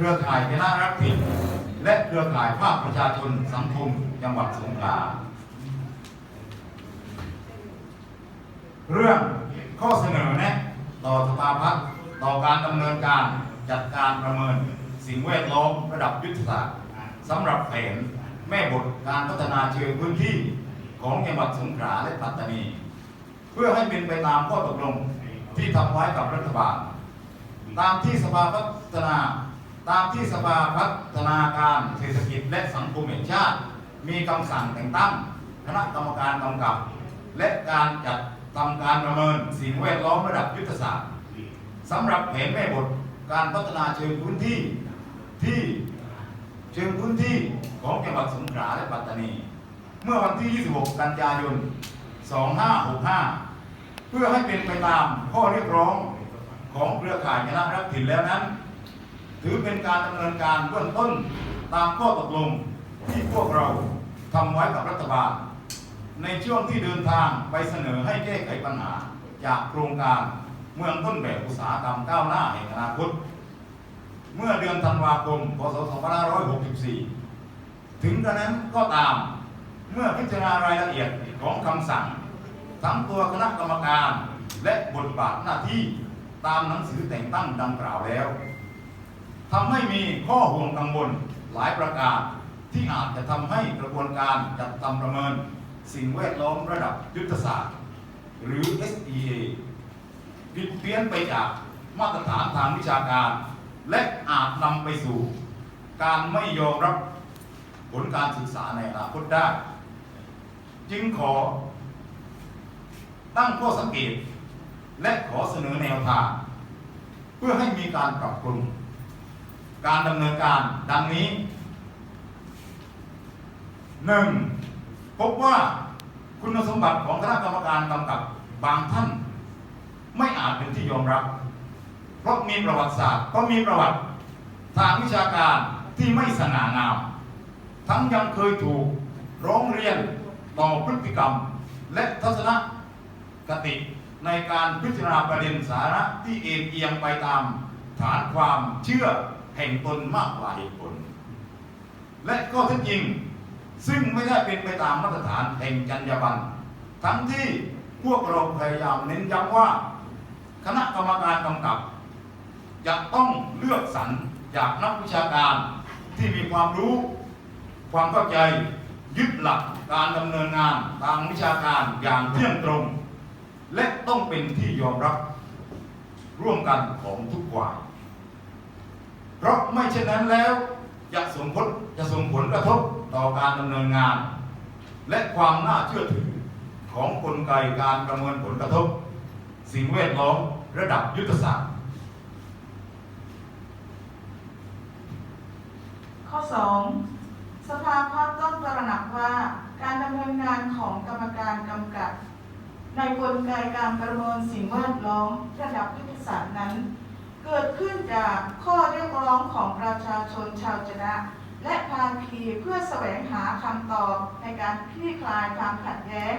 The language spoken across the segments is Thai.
เครือข่ายคณะรักถิ่นและเครือข่ายภาคประชาชนสังคมจังหวัดสงขลาเรื่องข้อเสนอแนะต่อสภาพัฒน์ต่อการดำเนินการจัดการประเมิน สิ่งแวดล้อมระดับยุทธศาสตร์สำหรับแผนแม่บทการพัฒนาเชิงพื้นที่ของจังหวัดสงขลาและปัตตานี เพื่อให้เป็นไปตามข้อตกลงที่ทำไว้กับรัฐบาล ตามที่สภาพัฒนา ตามที่สภาพัฒนาการเศรษฐกิจและสังคมแห่งชาติ มีคำสั่งแต่งตั้งคณะกรรมการกำกับ และการจัดทำการประเมินสิ่งแวดล้อมระดับยุทธศาสตร์สำหรับแผนแม่บทการพัฒนาเชิงพื้นที่ที่เชิงพื้นที่ของจังหวัดสงขลาและปัตตานี เมื่อวันที่ 26 กันยายน 2565 เพื่อให้เป็นไปตามข้อเรียกร้องของเครือข่ายคณะรักถิ่นแล้วนั้น ถือเป็นการดำเนินการเบื้องต้นตามข้อตกลงที่พวกเราทำไว้กับรัฐบาล ในช่วงที่เดินทางไปเสนอให้แก้ไขปัญหาจากโครงการเมืองต้นแบบอุตสาหกรรมก้าวหน้าแห่งอนาคต เมื่อเดือนธันวาคม พศ 2564 ถึงกระนั้นก็ตามเมื่อพิจารณารายละเอียดของคำสั่ง ทั้งตัวคณะกรรมการและบทบาทหน้าที่ตามหนังสือแต่งตั้งดังกล่าวแล้ว ทำให้มีข้อห่วงกังวลหลายประการที่อาจจะทำให้กระบวนการจัดทำประเมิน สิ่งแวดล้อมระดับยุทธศาสตร์ หรือ SEA ผิดเพี้ยนไปจากมาตรฐานทางวิชาการ และอาจนำไปสู่ การไม่ยอมรับผลการศึกษาในอนาคตได้ จึงขอ ตั้งข้อสังเกต และขอเสนอแนวทาง เพื่อให้มีการปรับปรุง การดำเนินการดังนี้หนึ่งพบว่าคุณสมบัติของคณะกรรมการกำกับบางท่าน ไม่อาจเป็นที่ยอมรับ เพราะมีประวัติศาสตร์เพราะมีประวัติทางวิชาการที่ไม่สง่างาม ทั้งยังเคยถูกร้องเรียนต่อพฤติกรรม และทัศนคติในการพิจารณาประเด็นสาระที่เอ็นเอียงไปตามฐานความเชื่อ แห่งตนมากกว่าเหตุผล และก็ท็จจริงซึ่งไม่ได้เป็นไปตามมาตรฐานแห่งจรรยาบรรณทั้งที่พวกเราพยายามเน้นย้ำว่า คณะกรรมการกำกับจะต้องเลือกสรรจากนักวิชาการที่มีความรู้ ความเข้าใจยึดหลักการดำเนินงานทางวิชาการอย่างเที่ยงตรง และต้องเป็นที่ยอมรับร่วมกันของทุกฝ่าย เพราะไม่เช่นนั้นแล้วจะส่งผลจะส่งผลกระทบต่อการดำเนินงาน และความน่าเชื่อถือของกลไกการประเมินผลกระทบ สิ่งแวดล้อมระดับยุทธศาสตร์ ข้อ 2. สภาพัฒน์ต้องตระหนักว่าการดำเนินงานของกรรมการกำกับ ในกลไกการประเมินสิ่งแวดล้อมระดับยุทธศาสตร์นั้น เกิดขึ้นจากข้อเรียกร้องของประชาชนชาวจนะ และภาคีเพื่อแสวงหาคำตอบในการคลี่คลายความขัดแย้ง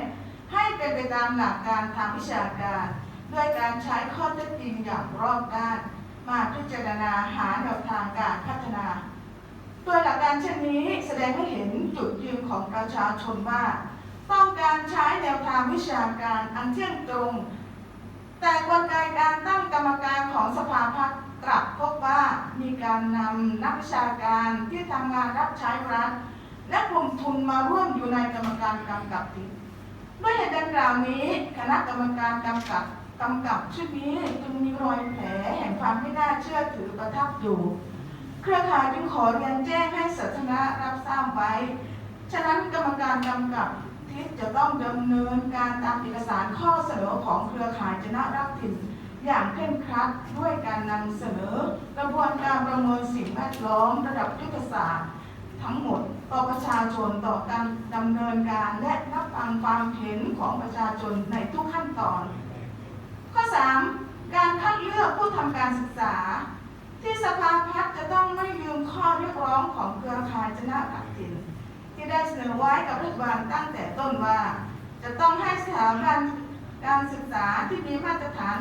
ให้เป็นไปตามหลักการทางวิชาการด้วยการใช้ข้อเท็จจริงอย่างรอบด้าน มาพิจารณาหาแนวทางการพัฒนาโดยหลักการเช่นนี้แสดงให้เห็นจุดยืนของประชาชนว่า ต้องการใช้แนวทางวิชาการอันเที่ยงตรง แต่กลไกการตั้งกรรมการของสภาพัฒน์กลับพบว่ามีการนำนักวิชาการที่ทำงานรับใช้รัฐและกลุ่มทุนมาร่วมอยู่ในกรรมการกำกับติดด้วยเหตุดังกล่าวนี้ คณะกรรมการกำกับกำกับชุดนี้จึงมีรอยแผลแห่งความไม่น่าเชื่อถือประทับอยู่ เครือข่ายจึงขอเรียนแจ้งให้สาธารณะรับทราบไว้ ฉะนั้นกรรมการกำกับ ทิศจะต้องดำเนินการตามเอกสารข้อเสนอของเครือข่ายจนะรักถิ่น อย่างเคร่งครัดด้วยการนำเสนอกระบวนการประเมินสิ่งแวดล้อมระดับยุทธศาสตร์ ทั้งหมดต่อประชาชนต่อการดำเนินการและรับฟังความเห็นของประชาชนในทุกขั้นตอน ข้อ 3. การคัดเลือกผู้ทำการศึกษา ที่สภาพัฒน์จะต้องไม่ลืมข้อเรียกร้องของเครือข่ายชนะตักสิน ที่ได้เสนอไว้กับรัฐบาลตั้งแต่ต้นว่า จะต้องให้สถาบันการศึกษาที่มีมาตรฐาน